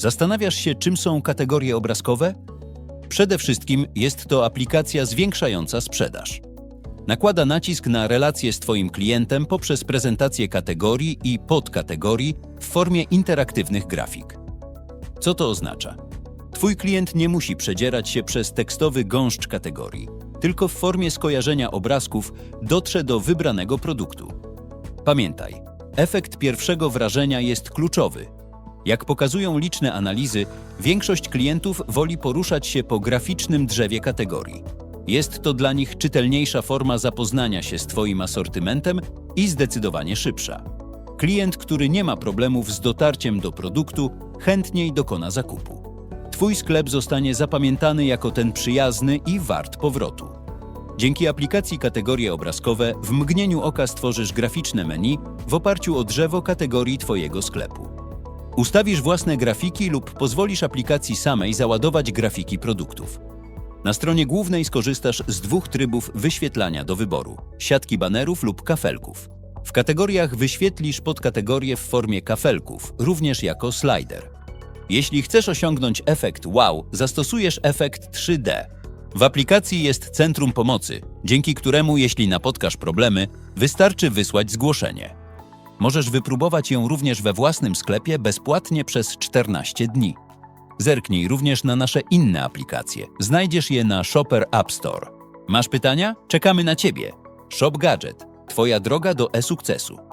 Zastanawiasz się, czym są kategorie obrazkowe? Przede wszystkim jest to aplikacja zwiększająca sprzedaż. Nakłada nacisk na relacje z Twoim klientem poprzez prezentację kategorii i podkategorii w formie interaktywnych grafik. Co to oznacza? Twój klient nie musi przedzierać się przez tekstowy gąszcz kategorii, tylko w formie skojarzenia obrazków dotrze do wybranego produktu. Pamiętaj, efekt pierwszego wrażenia jest kluczowy. Jak pokazują liczne analizy, większość klientów woli poruszać się po graficznym drzewie kategorii. Jest to dla nich czytelniejsza forma zapoznania się z Twoim asortymentem i zdecydowanie szybsza. Klient, który nie ma problemów z dotarciem do produktu, chętniej dokona zakupu. Twój sklep zostanie zapamiętany jako ten przyjazny i wart powrotu. Dzięki aplikacji Kategorie obrazkowe w mgnieniu oka stworzysz graficzne menu w oparciu o drzewo kategorii Twojego sklepu. Ustawisz własne grafiki lub pozwolisz aplikacji samej załadować grafiki produktów. Na stronie głównej skorzystasz z dwóch trybów wyświetlania do wyboru: siatki banerów lub kafelków. W kategoriach wyświetlisz podkategorie w formie kafelków, również jako slider. Jeśli chcesz osiągnąć efekt wow, zastosujesz efekt 3D. W aplikacji jest centrum pomocy, dzięki któremu, jeśli napotkasz problemy, wystarczy wysłać zgłoszenie. Możesz wypróbować ją również we własnym sklepie bezpłatnie przez 14 dni. Zerknij również na nasze inne aplikacje. Znajdziesz je na Shopper App Store. Masz pytania? Czekamy na Ciebie. Shop Gadget. Twoja droga do e-sukcesu.